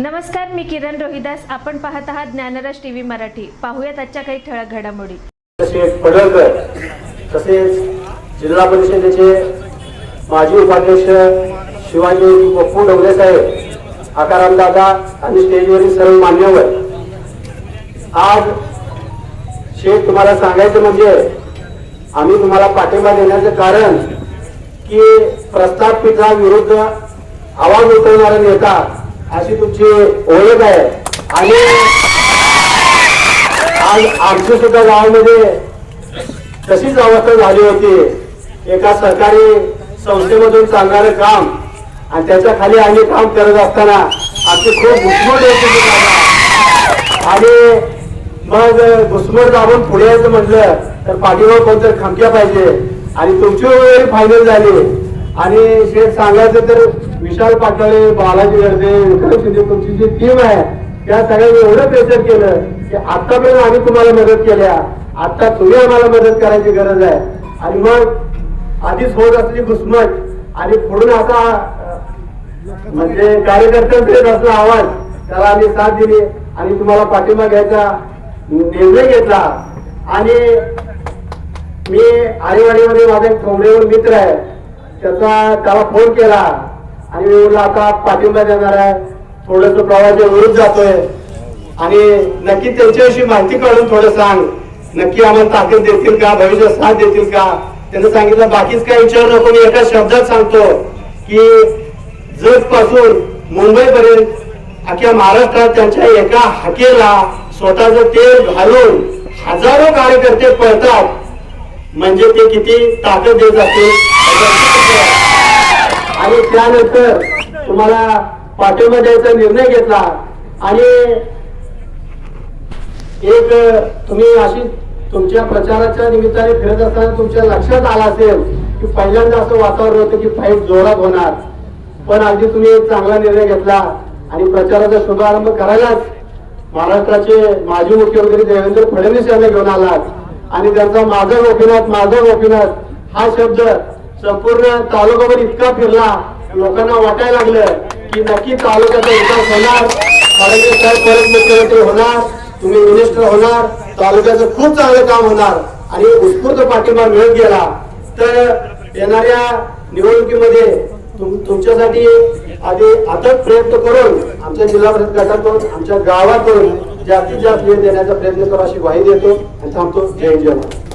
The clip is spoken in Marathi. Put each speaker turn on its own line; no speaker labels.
नमस्कार मी किरण रोहिदास. आपण पाहत आहात ज्ञानराज टीव्ही मराठी. पाहूयात आजच्या काही ठळक घडामोडी.
तसेच पडळकर तसेच जिल्हा परिषदेचे माजी उपाध्यक्ष शिवाजी पप्पू डवले साहेब आकाराम दादा आणि स्टेजवरील सर्व मान्यवर. आज शेख तुम्हाला सांगायचं म्हणजे आम्ही तुम्हाला पाठिंबा देण्याचं कारण की प्रस्तापिता विरुद्ध आवाज उठवणारा नेता अशी तुमची ओळख आहे. आणि आज आमची सुद्धा गावामध्ये तशीच अवस्था झाली होती. एका सरकारी संस्थेमधून चालणारं काम आणि त्याच्याखाली आम्ही काम करत असताना आमची खूप घुसमट होती आणि मग घुसमट दाबून पुढे यायचं म्हटलं तर पाठीवर कोणतरी खमक्या पाहिजे. आणि तुमची वेळ फायनल झाली. आणि ते सांगायचं तर विशाल पाटोळे बालाजी गर्दे विक्रम शिंदे तुमची जी टीम आहे त्या सगळ्यांनी एवढं प्रेशर केलं की आतापर्यंत आम्ही तुम्हाला मदत केल्या. आता तुम्ही आम्हाला मदत करायची गरज आहे. आणि मग आधीच होत असली घुसमट आणि पुढून आता म्हणजे कार्यकर्त्यांचा येत असला आवाज त्याला आम्ही साथ दिली आणि तुम्हाला पाठिंबा घ्यायचा निर्णय घेतला. आणि मी आळीवाडीमध्ये माझा एक ठोंबरेवर मित्र आहे. त्याचा त्याला फोन केला. आणि मी म्हटलं आता पाठिंबा देणार आहे. थोडस प्रवाहाच्या विरुद्ध जातोय. आणि नक्की त्यांच्याविषयी माहिती काढून थोडं सांग. नक्की आम्हाला ताकद देतील का? भविष्यात साथ देतील का? त्यांनी सांगितलं बाकीच काय विचार नको. मी एका शब्दात सांगतो की जगपासून मुंबई पर्यंत अख्ख्या महाराष्ट्रात त्यांच्या एका हाकेला स्वतःचं तेल घालून हजारो कार्यकर्ते पळतात. म्हणजे ते किती ताकद देत असतील? आणि त्यानंतर तुम्हाला पाठिंबा द्यायचा निर्णय घेतला. आणि एक तुम्ही अशी तुमच्या प्रचाराच्या निमित्ताने फिरत असताना तुमच्या लक्षात आला असेल की पहिल्यांदा असं वातावरण होतं की फाईट जोरात होणार. पण अगदी तुम्ही एक चांगला निर्णय घेतला आणि प्रचाराचा शुभारंभ करायलाच महाराष्ट्राचे माजी मुख्यमंत्री देवेंद्र फडणवीस यांना घेऊन आलात. आणि त्यांचा माझा गोपीनाथ माझा गोपीनाथ हा शब्द संपूर्ण तालुकाभर इतका फिरला लोकांना वाटायला लागलं की नक्की तालुक्याचा विकास होणार फडणवीस साहेब परत मुख्यमंत्री होणार तुम्ही मिनिस्टर होणार तालुक्याचं खूप चांगलं काम होणार आणि उत्स्फूर्त पाठिंबा मिळत गेला. तर येणाऱ्या निवडणुकीमध्ये तुम- तुमच्यासाठी आधी अथक प्रयत्न करून आमच्या जिल्हा परिषद गटातून आमच्या गावातून जास्तीत जास्त वेळ देण्याचा प्रयत्न करू अशी ग्वाही देतो आणि थांबतो. जय जय महाराज